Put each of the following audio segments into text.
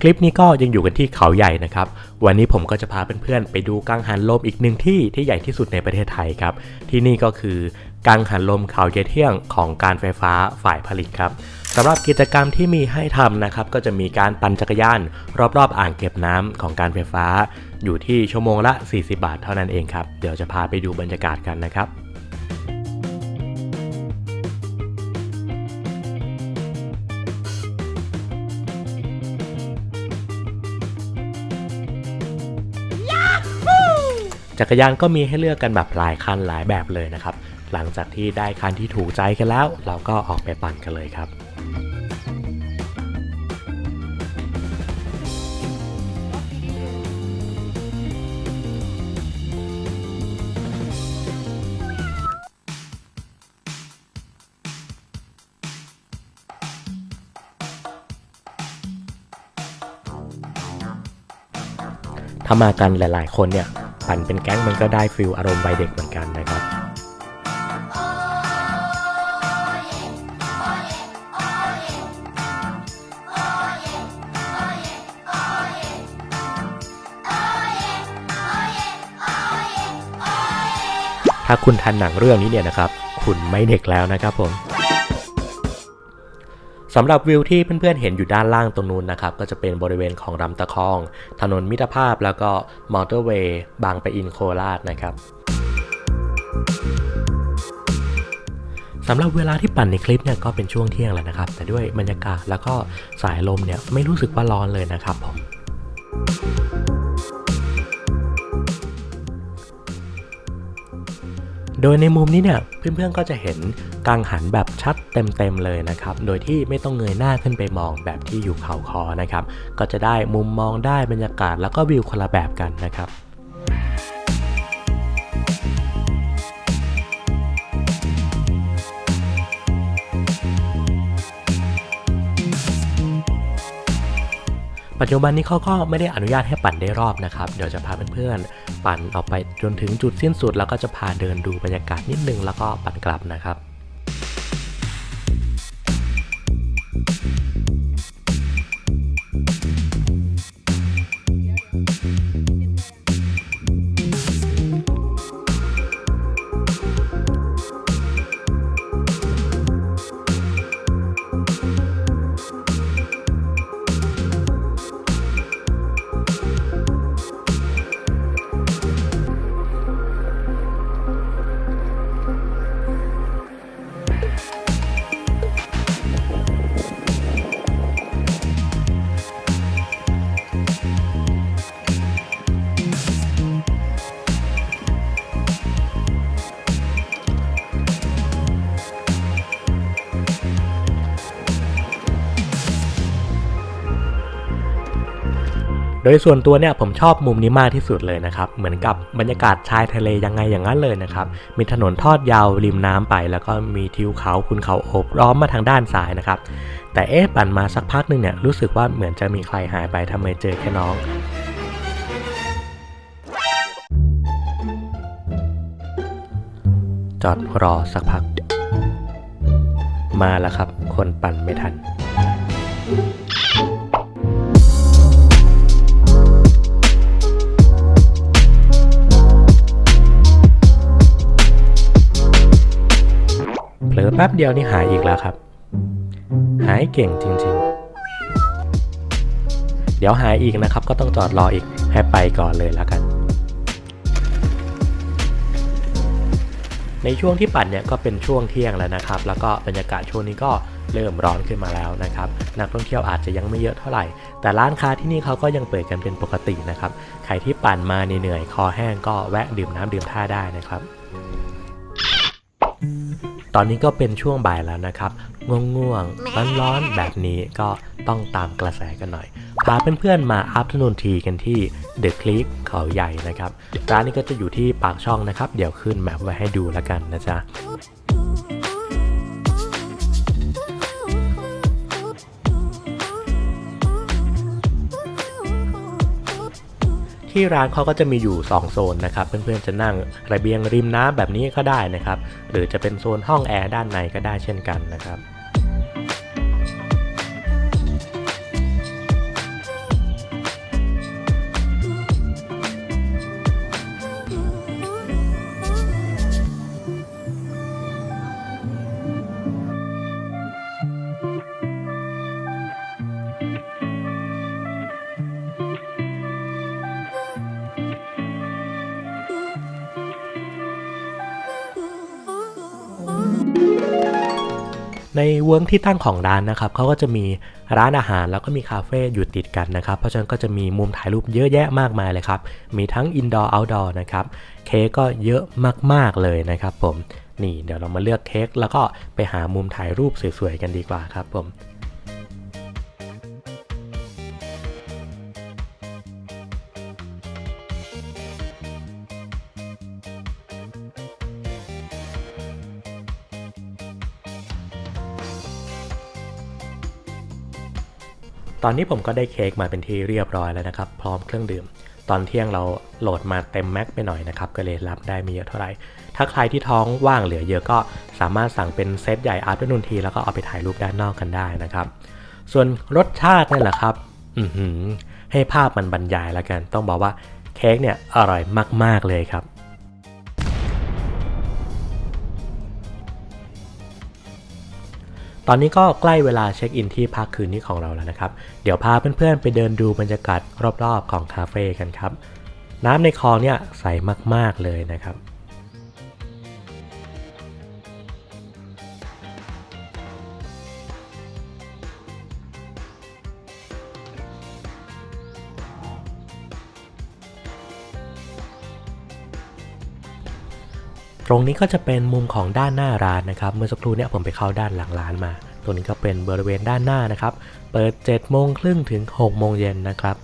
คลิปนี้ก็ยังอยู่กันที่เขาใหญ่นะครับ วันนี้ผมก็จะพาเพื่อนๆไปดูกังหันลมอีกหนึ่งที่ที่ใหญ่ที่สุดในประเทศไทยครับ ที่นี่ก็คือกังหันลมเขาใหญ่เที่ยงของการไฟฟ้าฝ่ายผลิตครับสำหรับกิจกรรมที่มีให้ทำนะครับ ก็จะมีการปั่นจักรยาน รอบๆ อ่างเก็บน้ำของการไฟฟ้า อยู่ที่ชั่วโมงละ 40 บาทเท่านั้นเองครับ เดี๋ยวจะพาไปดูบรรยากาศกันนะครับ จักรยานก็มีให้เลือกกันแบบหลายคันหลายแบบเลยนะครับ หลังจากที่ได้คันที่ถูกใจกันแล้ว เราก็ออกไปปั่นกันเลยครับถ้ามากันหลาย ๆ คนเนี่ย ปั่นเป็นแก๊งมันก็ได้ฟิลอารมณ์วัยเด็กเหมือนกันนะครับถ้าคุณทันหนังเรื่องนี้เนี่ยนะครับ คุณไม่เด็กแล้วนะครับผม สำหรับวิวที่เพื่อนๆเห็นอยู่ด้านล่างตรงนู้นนะครับ ก็จะเป็นบริเวณของลำตะคอง ถนนมิตรภาพแล้วก็มอเตอร์เวย์บางปะอินโคราชนะครับสำหรับเวลาที่ปั่นในคลิปเนี่ยก็เป็นช่วงเที่ยงแล้วนะครับ แต่ด้วยบรรยากาศแล้วก็สายลมเนี่ยไม่รู้สึกว่าร้อนเลยนะครับผม โดยในมุมนี้เนี่ยเพื่อนๆก็จะเห็นกังหันแบบชัดเต็มๆเลยนะครับ โดยที่ไม่ต้องเงยหน้าขึ้นไปมองแบบที่อยู่เขาคอนะครับ ก็จะได้มุมมองได้บรรยากาศแล้วก็วิวคนละแบบกันนะครับ ปัจจุบันนี้เขาก็ไม่ได้อนุญาตให้ปั่นได้รอบนะครับ เดี๋ยวจะพาเพื่อนๆ ปั่นออกไปจนถึงจุดสิ้นสุด แล้วก็จะพาเดินดูบรรยากาศนิดนึงแล้วก็ปั่นกลับนะครับ ยส่วนตัวเนี่ยผมชอบมุมนี้มากที่สุดเลยนะครับ เหมือนกับบรรยากาศชายทะเลยังไงอย่างนั้นเลยนะครับ มีถนนทอดยาวริมน้ำไป แล้วก็มีทิวเขาคุณเขาโอบล้อมมาทางด้านซ้ายนะครับ แต่เอ๊ะปั่นมาสักพักหนึ่งเนี่ยรู้สึกว่าเหมือนจะมีใครหายไปทำไมเจอแค่น้องจอดรอสักพัก มาแล้วครับ คนปั่นไม่ทัน แป๊บเดียวนี่หายอีกแล้วครับ หายเก่งจริงๆ เดี๋ยวหายอีกนะครับ ก็ต้องจอดรออีกให้ไปก่อนเลยแล้วกัน ในช่วงที่ปั่นเนี่ยก็เป็นช่วงเที่ยงแล้วนะครับ แล้วก็บรรยากาศช่วงนี้ก็เริ่มร้อนขึ้นมาแล้วนะครับ นักท่องเที่ยวอาจจะยังไม่เยอะเท่าไหร่ แต่ร้านค้าที่นี่เขาก็ยังเปิดกันเป็นปกตินะครับ ใครที่ปั่นมาเหนื่อยคอแห้งก็แวะดื่มน้ำดื่มท่าได้นะครับ ตอนนี้ก็เป็นช่วงบ่ายแล้วนะครับ ง่วงๆ ร้อนๆ แบบนี้ก็ต้องตามกระแสกันหน่อย พาเพื่อนๆ มาอัพทนูนทีกันที่เดอะคลิกเขาใหญ่นะครับ ร้านนี้ก็จะอยู่ที่ปากช่องนะครับ เดี๋ยวขึ้นแมปไว้ให้ดูแล้วกันนะจ๊ะ ที่ร้านเขาก็จะมีอยู่ 2 โซนนะครับ เพื่อนๆจะนั่งระเบียงริมน้ำแบบนี้ก็ได้นะครับ หรือจะเป็นโซนห้องแอร์ด้านในก็ได้เช่นกันนะครับ ในเวิร์กที่ตั้งของร้านนะครับเขาก็จะมีร้านอาหารแล้วก็มีคาเฟ่อยู่ติดกันนะครับ เพราะฉะนั้นก็จะมีมุมถ่ายรูปเยอะแยะมากมายเลยครับ มีทั้งอินดอร์เอาท์ดอร์นะครับ เค้กก็เยอะมากๆเลยนะครับผม นี่เดี๋ยวเรามาเลือกเค้กแล้วก็ไปหามุมถ่ายรูปสวยๆกันดีกว่าครับผม ตอนนี้ผมก็ได้เค้กมาเป็นที่เรียบร้อยแล้วนะครับ พร้อมเครื่องดื่ม ตอนเที่ยงเราโหลดมาเต็มแม็กไปหน่อยนะครับก็เลยรับได้ไม่เยอะเท่าไหร่ถ้าใครที่ท้องว่างเหลือเยอะก็สามารถสั่งเป็นเซตใหญ่อาร์ตนุนทีแล้วก็เอาไปถ่ายรูปด้านนอกกันได้นะครับ ส่วนรสชาตินี่แหละครับอือหือให้ภาพมันบรรยายแล้วกัน ต้องบอกว่าเค้กเนี่ยอร่อยมากๆเลยครับ ตอนนี้ก็ใกล้เวลาเช็คอินที่พักคืนนี้ของเราแล้วนะครับ เดี๋ยวพาเพื่อนๆไปเดินดูบรรยากาศรอบๆของคาเฟ่กันครับ น้ำในคลองเนี่ยใสมากๆเลยนะครับ ตรงนี้ก็จะเป็นมุมของด้านหน้าร้านนะครับ เมื่อสักครู่เนี่ยผมไปเข้าด้านหลังร้านมา ตัวนี้ก็เป็นบริเวณด้านหน้านะครับ เปิด7โมงครึ่งถึง6โมงเย็นนะครับ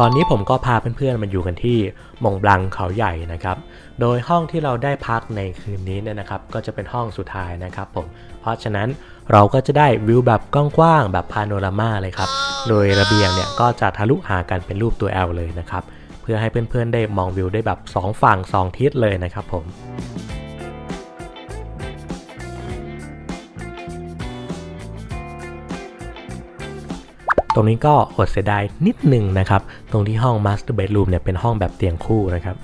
ตอนนี้ผมก็พาเพื่อนๆมาอยู่กันที่มงบลังเขาใหญ่นะครับ โดยห้องที่เราได้พักในคืนนี้เนี่ยนะครับ ก็จะเป็นห้องสุดท้ายนะครับผม เพราะฉะนั้นเราก็จะได้วิวแบบกว้างๆแบบพาโนรามาเลยครับ โดยระเบียงเนี่ยก็จะทะลุหากันเป็นรูปตัว L เลยนะครับ เพื่อให้เพื่อนๆได้มองวิวได้แบบ 2 ฝั่ง 2 ทิศเลยนะครับผม ตรงนี้ก็อดเสียดายนิดหนึ่งนะครับ ตรงที่ห้อง Master Bedroom เนี่ยเป็นห้องแบบเตียงคู่นะครับ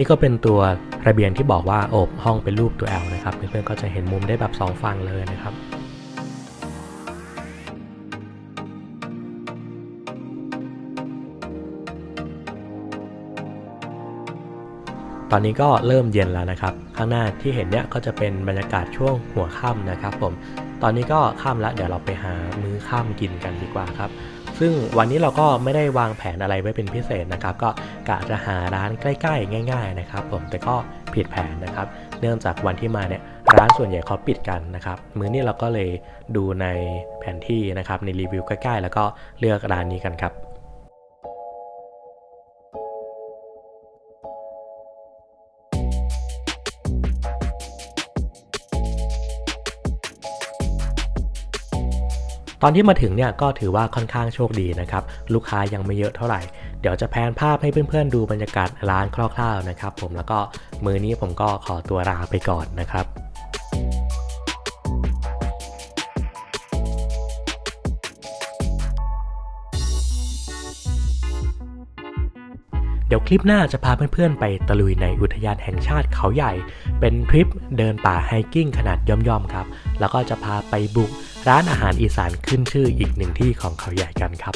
นี่ก็เป็นตัวระเบียงที่บอกว่าโอบห้องเป็นรูปตัว L นะครับ เพื่อนๆก็จะเห็นมุมได้แบบ 2 ฝั่งเลยนะครับตอนนี้ก็เริ่มเย็นแล้วนะครับ ข้างหน้าที่เห็นเนี่ยก็จะเป็นบรรยากาศช่วงหัวค่ำนะครับผม ตอนนี้ก็ค่ำแล้วเดี๋ยวเราไปหามื้อค่ำกินกันดีกว่าครับ ซึ่งวันนี้เราก็ไม่ได้วางแผนอะไรไว้เป็นพิเศษนะครับ ก็กะจะหาร้านใกล้ ๆ ง่าย ๆ นะครับ ผมแต่ก็ผิดแผนนะครับ เนื่องจากวันที่มาเนี่ยร้านส่วนใหญ่เขาปิดกันนะครับ มื้อนี้เราก็เลยดูในแผนที่นะครับในรีวิวใกล้ ๆ แล้วก็เลือกร้านนี้กันครับ ตอนที่มาถึงเนี่ยก็ถือว่าค่อนข้างโชคดีนะครับ ลูกค้ายังไม่เยอะเท่าไหร่ เดี๋ยวจะแพนภาพให้เพื่อนๆดูบรรยากาศร้านคร่าวๆนะครับผมแล้วก็มือนี้ผมก็ขอตัวลาไปก่อนนะครับเดี๋ยวคลิปหน้าจะพาเพื่อนๆ ไปตะลุยในอุทยานแห่งชาติเขาใหญ่ เป็นทริปเดินป่าไฮกิ้งขนาดย่อมๆครับ แล้วก็จะพาไปบุก ร้านอาหารอีสานขึ้นชื่ออีกหนึ่งที่ของเขาใหญ่กันครับ